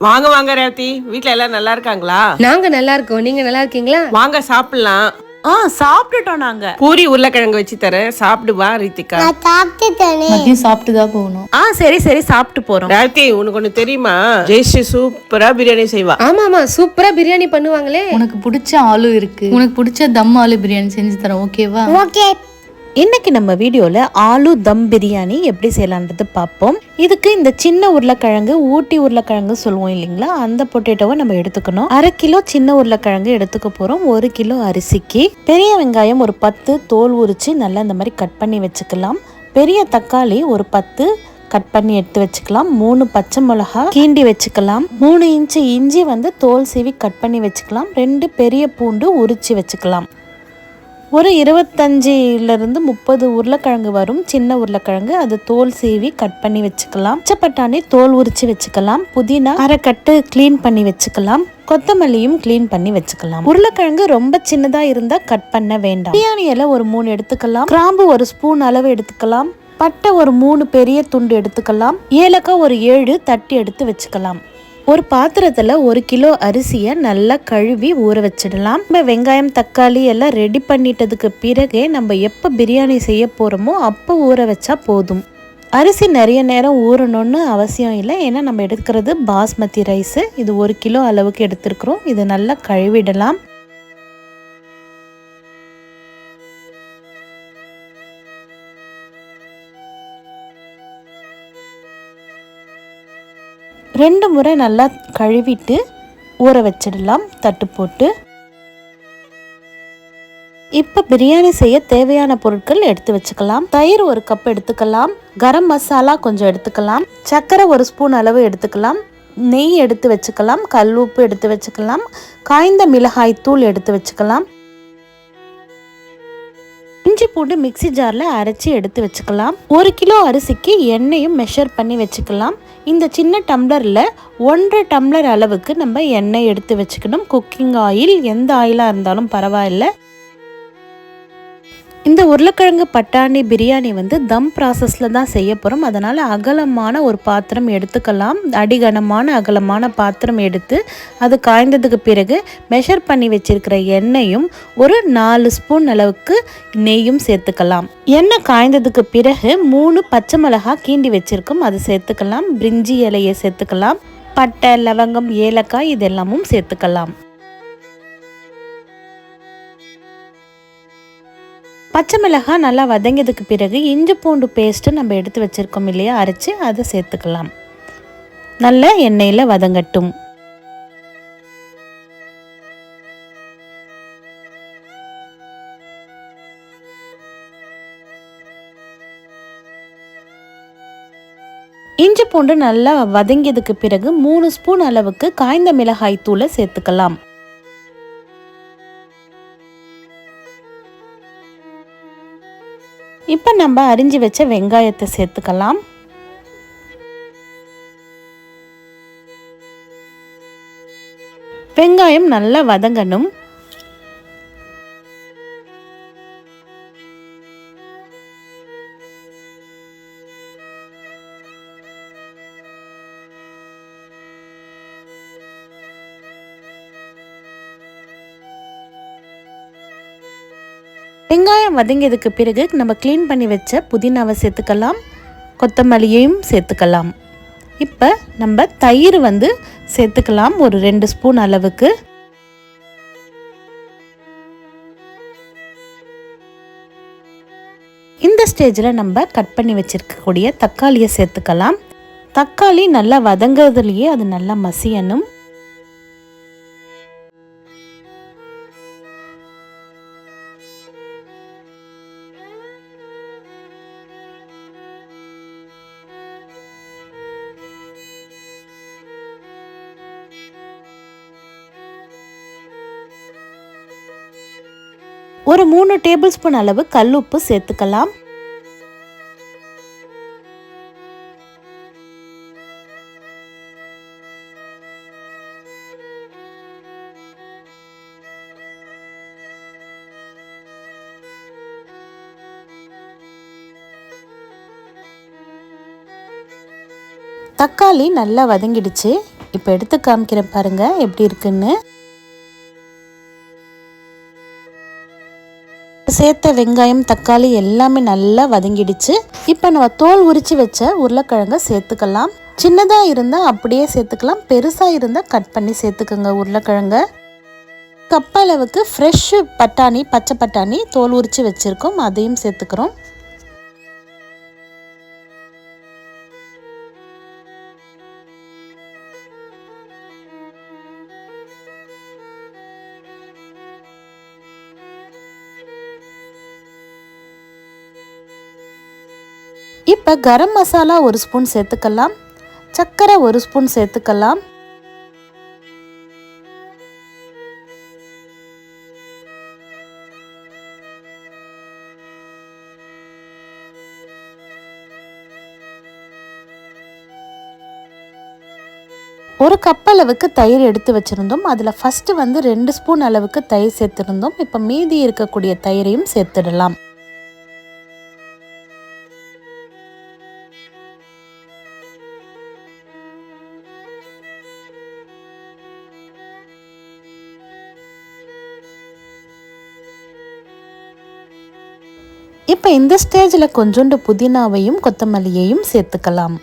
வாங்க வாங்க ரேவதி. வீட்ல எல்லாம் நல்லா இருக்காங்களா? நாங்க நல்லா இருக்கோம். நீங்க நல்லா இருக்கீங்களா? வாங்க சாப்பிடலாம். ஆ சாப்பிட்டுட்டோம் நாங்க. பூரி உருளைக்கிழங்கு வச்சு தரேன். சாப்பிடு வா ரித்திகா மதியம் சாப்பிட்டு தான் போகணும். ஆ சரி சரி சாப்பிட்டு போறோம். ரேவதி உனக்கு ஒண்ணு தெரியுமா? ஜெயஸ்ரீ சூப்பரா பிரியாணி செய்வா. ஆமா ஆமா சூப்பரா பிரியாணி பண்ணுவாங்களே. உனக்கு பிடிச்ச ஆளு இருக்கு. உனக்கு பிடிச்ச தம் ஆலு பிரியாணி செஞ்சு தரேன் ஓகேவா? இன்னைக்கு நம்ம வீடியோவில் ஆலு தம் பிரியாணி எப்படி செய்யலான்றது பார்ப்போம். இதுக்கு இந்த சின்ன உருளைக்கிழங்கு ஊட்டி உருளைக்கிழங்கு சொல்லுவோம் இல்லைங்களா? அந்த பொட்டேட்டோவை நம்ம எடுத்துக்கணும். அரை கிலோ சின்ன உருளைக்கிழங்கு எடுத்துக்க போகிறோம் ஒரு கிலோ அரிசிக்கு. பெரிய வெங்காயம் ஒரு பத்து தோல் உரித்து நல்லா இந்த மாதிரி கட் பண்ணி வச்சுக்கலாம். பெரிய தக்காளி ஒரு பத்து கட் பண்ணி எடுத்து வச்சுக்கலாம். மூணு பச்சை மிளகா கீண்டி வச்சுக்கலாம். மூணு இன்ச்சு இஞ்சி வந்து தோல் சீவி கட் பண்ணி வச்சுக்கலாம். ரெண்டு பெரிய பூண்டு உரிச்சு வச்சுக்கலாம். ஒரு இருபத்தஞ்சிலிருந்து முப்பது உருளைக்கிழங்கு வரும். சின்ன உருளைக்கிழங்கு அது தோல் சீவி கட் பண்ணி வச்சுக்கலாம். பச்சை பட்டாணி தோல் உரிச்சு வச்சுக்கலாம். புதினா அரை கட்டு க்ளீன் பண்ணி வச்சுக்கலாம். கொத்தமல்லியும் க்ளீன் பண்ணி வச்சுக்கலாம். உருளைக்கிழங்கு ரொம்ப சின்னதா இருந்தா கட் பண்ண வேண்டாம். பிரியாணி இலை ஒரு மூணு எடுத்துக்கலாம். கிராம்பு ஒரு ஸ்பூன் அளவு எடுத்துக்கலாம். பட்டை ஒரு மூணு பெரிய துண்டு எடுத்துக்கலாம். ஏலக்காய் ஒரு ஏழு தட்டி எடுத்து வச்சுக்கலாம். ஒரு பாத்திரத்தில் ஒரு கிலோ அரிசியை நல்லா கழுவி ஊற வச்சிடலாம். நம்ம வெங்காயம் தக்காளி எல்லாம் ரெடி பண்ணிட்டதுக்கு பிறகே நம்ம எப்போ பிரியாணி செய்ய போகிறோமோ அப்போ ஊற வச்சா போதும். அரிசி நிறைய நேரம் ஊறணும்னு அவசியம் இல்லை. ஏன்னா நம்ம எடுக்கிறது பாஸ்மதி ரைஸு. இது ஒரு கிலோ அளவுக்கு எடுத்துருக்குறோம். இது நல்லா கழுவிடலாம். ரெண்டு முறை நல்லா கழுவிட்டு ஊற வச்சிடலாம் தட்டு போட்டு. இப்போ பிரியாணி செய்ய தேவையான பொருட்கள் எடுத்து வச்சுக்கலாம். தயிர் ஒரு கப் எடுத்துக்கலாம். கரம் மசாலா கொஞ்சம் எடுத்துக்கலாம். சர்க்கரை ஒரு ஸ்பூன் அளவு எடுத்துக்கலாம். நெய் எடுத்து வச்சுக்கலாம். கல் உப்பு எடுத்து வச்சுக்கலாம். காய்ந்த மிளகாய் தூள் எடுத்து வச்சுக்கலாம். இஞ்சி பூண்டு மிக்ஸி ஜாரில் அரைச்சி எடுத்து வச்சுக்கலாம். ஒரு கிலோ அரிசிக்கு எண்ணெயும் மெஷர் பண்ணி வச்சுக்கலாம். இந்த சின்ன டம்ளரில் ஒன்றரை டம்ளர் அளவுக்கு நம்ம எண்ணெய் எடுத்து வச்சுக்கணும். குக்கிங் ஆயில் எந்த ஆயிலாக இருந்தாலும் பரவாயில்ல. இந்த உருளைக்கிழங்கு பட்டாணி பிரியாணி வந்து தம் ப்ராசஸில் தான் செய்ய போகிறோம் அதனால் அகலமான ஒரு பாத்திரம் எடுத்துக்கலாம். அடிகனமான அகலமான பாத்திரம் எடுத்து அது காய்ந்ததுக்கு பிறகு மெஷர் பண்ணி வச்சிருக்கிற எண்ணெயும் ஒரு நாலு ஸ்பூன் அளவுக்கு நெய்யும் சேர்த்துக்கலாம். எண்ணெய் காய்ந்ததுக்கு பிறகு மூணு பச்சை மிளகாய் கீண்டி வச்சிருக்கோம். அது சேர்த்துக்கலாம். பிரிஞ்சி இலையை சேர்த்துக்கலாம். பட்டை லவங்கம் ஏலக்காய் இதெல்லாமும் சேர்த்துக்கலாம். பச்சை மிளகாய் நல்லா வதங்கியதுக்கு பிறகு இஞ்சி பூண்டு பேஸ்ட்டு நம்ம எடுத்து வச்சுருக்கோம் இல்லையா அரைச்சி அதை சேர்த்துக்கலாம். நல்ல எண்ணெயில் வதங்கட்டும். இஞ்சி பூண்டு நல்லா வதங்கியதுக்கு பிறகு மூணு ஸ்பூன் அளவுக்கு காய்ந்த மிளகாய் தூளை சேர்த்துக்கலாம். இப்போ நம்ம அரிஞ்சு வச்ச வெங்காயத்தை சேர்த்துக்கலாம். வெங்காயம் நல்லா வதங்கணும். வெங்காயம் வதங்கியதுக்கு பிறகு நம்ம க்ளீன் பண்ணி வச்ச புதினாவை சேர்த்துக்கலாம். கொத்தமல்லியையும் சேர்த்துக்கலாம். இப்போ நம்ம தயிர் வந்து சேர்த்துக்கலாம் ஒரு ரெண்டு ஸ்பூன் அளவுக்கு. இந்த ஸ்டேஜில் நம்ம கட் பண்ணி வச்சிருக்கக்கூடிய தக்காளியை சேர்த்துக்கலாம். தக்காளி நல்லா வதங்குறதுலேயே அது நல்லா மசியணும். ஒரு மூணு டேபிள் ஸ்பூன் அளவு கல்லுப்பு சேர்த்துக்கலாம். தக்காளி நல்லா வதங்கிடுச்சு. இப்போ எடுத்து காமிக்கிறேன் பாருங்க எப்படி இருக்குன்னு. சேர்த்த வெங்காயம் தக்காளி எல்லாமே நல்லா வதங்கிடுச்சு. இப்போ நம்ம தோல் உரிச்சு வச்ச உருளைக்கிழங்க சேர்த்துக்கலாம். சின்னதாக இருந்தால் அப்படியே சேர்த்துக்கலாம். பெருசாக இருந்தால் கட் பண்ணி சேர்த்துக்கோங்க உருளைக்கிழங்க. கப்பளவுக்கு ஃப்ரெஷ் பட்டாணி பச்சை பட்டாணி தோல் உரிச்சு வச்சுருக்கோம். அதையும் சேர்த்துக்கிறோம். இப்போ கரம் மசாலா ஒரு ஸ்பூன் சேர்த்துக்கலாம். சர்க்கரை ஒரு ஸ்பூன் சேர்த்துக்கலாம். ஒரு கப் அளவுக்கு தயிர் எடுத்து வச்சுருந்தோம். அதில் ஃபஸ்ட்டு வந்து ரெண்டு ஸ்பூன் அளவுக்கு தயிர் சேர்த்துருந்தோம். இப்போ மீதி இருக்கக்கூடிய தயிரையும் சேர்த்துடலாம். இப்போ இந்த ஸ்டேஜில் கொஞ்சோண்டு புதினாவையும் கொத்தமல்லியையும் சேர்த்துக்கலாம்.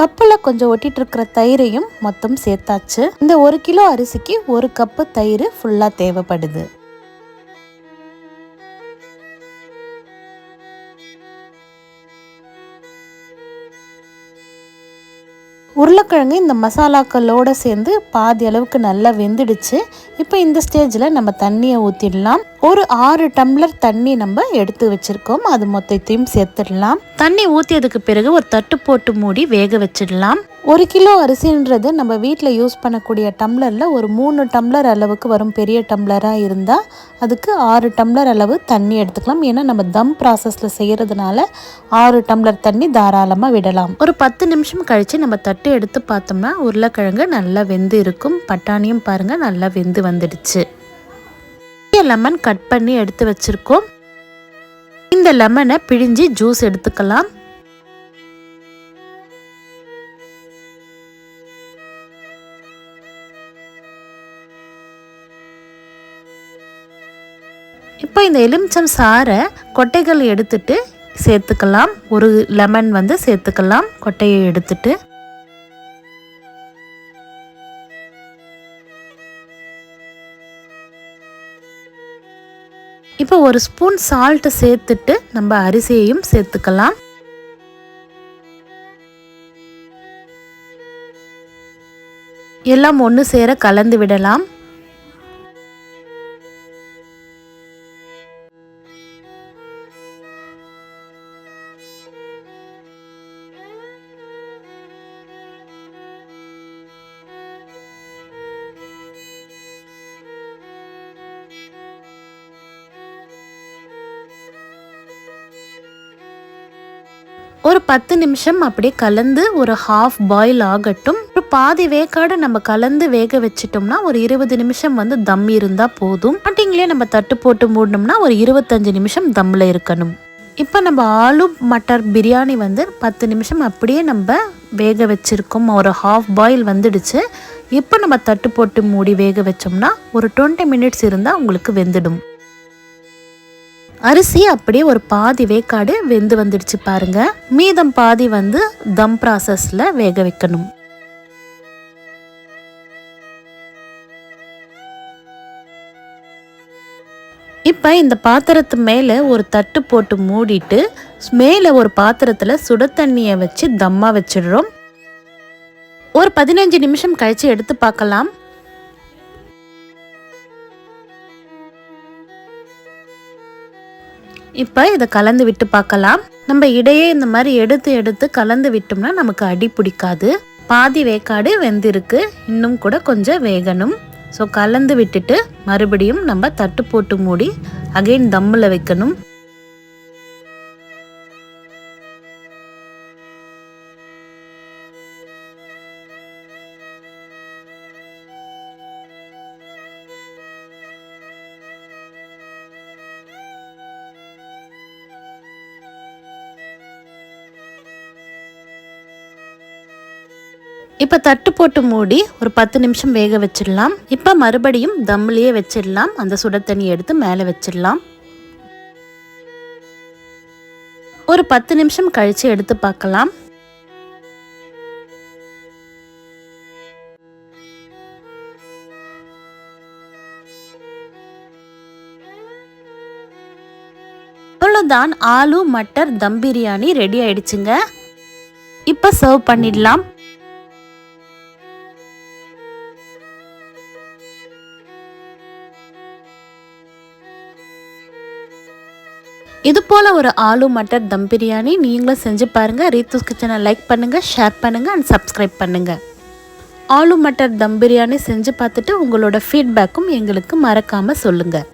கப்பில் கொஞ்சம் ஒட்டிட்டு இருக்கிற தயிரையும் மொத்தம் சேர்த்தாச்சு. இந்த ஒரு கிலோ அரிசிக்கு ஒரு கப்பு தயிர் ஃபுல்லாக தேவைப்படுது. உருளைக்கிழங்கு இந்த மசாலாக்களோட சேர்ந்து பாதி அளவுக்கு நல்லா வெந்துடுச்சு. இப்போ இந்த ஸ்டேஜில் நம்ம தண்ணியை ஊற்றிடலாம் ஒரு ஆறு டம்ளர் தண்ணி நம்ம எடுத்து வச்சுருக்கோம். அது மொத்தத்தையும் சேர்த்துடலாம். தண்ணி ஊற்றியதுக்கு பிறகு ஒரு தட்டு போட்டு மூடி வேக வச்சிடலாம். ஒரு கிலோ அரிசின்றது நம்ம வீட்டில் யூஸ் பண்ணக்கூடிய டம்ளரில் ஒரு மூணு டம்ளர் அளவுக்கு வரும். பெரிய டம்ளராக இருந்தால் அதுக்கு ஆறு டம்ளர் அளவு தண்ணி எடுத்துக்கலாம். ஏன்னா நம்ம தம் ப்ராசஸில் செய்கிறதுனால ஆறு டம்ளர் தண்ணி தாராளமாக விடலாம். ஒரு பத்து நிமிஷம் கழித்து நம்ம தட்டு எடுத்து பார்த்தோம்னா உருளைக்கிழங்கு நல்லா வெந்து இருக்கும். பட்டாணியும் பாருங்கள் நல்லா வெந்து வந்துடுச்சு. லெமன் கட் பண்ணி எடுத்து வச்சுருக்கோம். இந்த லெமனை பிழிஞ்சு ஜூஸ் எடுத்துக்கலாம். இப்போ இந்த எலுமிச்சம் சாறை கொட்டைகள் எடுத்துட்டு சேர்த்துக்கலாம். ஒரு லெமன் வந்து சேர்த்துக்கலாம். கொட்டையை எடுத்துட்டு இப்போ ஒரு ஸ்பூன் சால்ட்டு சேர்த்துட்டு நம்ம அரிசியையும் சேர்த்துக்கலாம். எல்லாம் ஒன்று சேர கலந்து விடலாம். ஒரு பத்து நிமிஷம் அப்படியே கலந்து ஒரு ஹாஃப் பாயில் ஆகட்டும். ஒரு பாதி வேக்காடு நம்ம கலந்து வேக வச்சிட்டோம்னா ஒரு இருபது நிமிஷம் வந்து தம் இருந்தால் போதும். ஸ்டார்டிங்லேயே நம்ம தட்டு போட்டு மூடணும்னா ஒரு இருபத்தஞ்சு நிமிஷம் தம்மில் இருக்கணும். இப்போ நம்ம ஆலு மட்டர் பிரியாணி வந்து பத்து நிமிஷம் அப்படியே நம்ம வேக வச்சுருக்கோம். ஒரு ஹாஃப் பாயில் வந்துடுச்சு. இப்போ நம்ம தட்டு போட்டு மூடி வேக வச்சோம்னா ஒரு டுவெண்ட்டி மினிட்ஸ் இருந்தால் உங்களுக்கு வெந்துடும். அரிசி அப்படியே ஒரு பாதி வேக்காடு வெந்து வந்துடுச்சு பாருங்க. மீதம் பாதி வந்து தம் ப்ராசஸில் வேக வைக்கணும். இப்போ இந்த பாத்திரத்து மேலே ஒரு தட்டு போட்டு மூடிட்டு மேலே ஒரு பாத்திரத்தில் சுட தண்ணியை வச்சு தம்மா வச்சிடுறோம். ஒரு பதினஞ்சு நிமிஷம் கழித்து எடுத்து பார்க்கலாம். இப்போ இதை கலந்து விட்டு பார்க்கலாம். நம்ம இடையே இந்த மாதிரி எடுத்து எடுத்து கலந்து விட்டோம்னா நமக்கு அடி பிடிக்காது. பாதி வேக்காடு வெந்திருக்கு. இன்னும் கூட கொஞ்சம் வேகணும். ஸோ கலந்து விட்டுட்டு மறுபடியும் நம்ம தட்டு போட்டு மூடி அகைன் தம்மில் வைக்கணும். இப்போ தட்டு போட்டு மூடி ஒரு பத்து நிமிஷம் வேக வச்சிடலாம். இப்போ மறுபடியும் தம்லேயே வச்சிடலாம். அந்த சுட தண்ணி எடுத்து மேலே வச்சிடலாம். ஒரு பத்து நிமிஷம் கழித்து எடுத்து பார்க்கலாம். அவ்வளோதான் ஆலு மட்டர் தம் பிரியாணி ரெடி ஆயிடுச்சுங்க. இப்போ சர்வ் பண்ணிடலாம். இது போல் ஒரு ஆலு மட்டர் தம் பிரியாணி நீங்களும் செஞ்சு பாருங்கள் ரீத்தூஸ் கிச்சனை லைக் பண்ணுங்கள் ஷேர் பண்ணுங்க அண்ட் சப்ஸ்கிரைப் பண்ணுங்கள் ஆலு மட்டர் தம் பிரியாணி செஞ்சு பார்த்துட்டு உங்களோட ஃபீட்பேக்கும் எங்களுக்கு மறக்காமல் சொல்லுங்கள்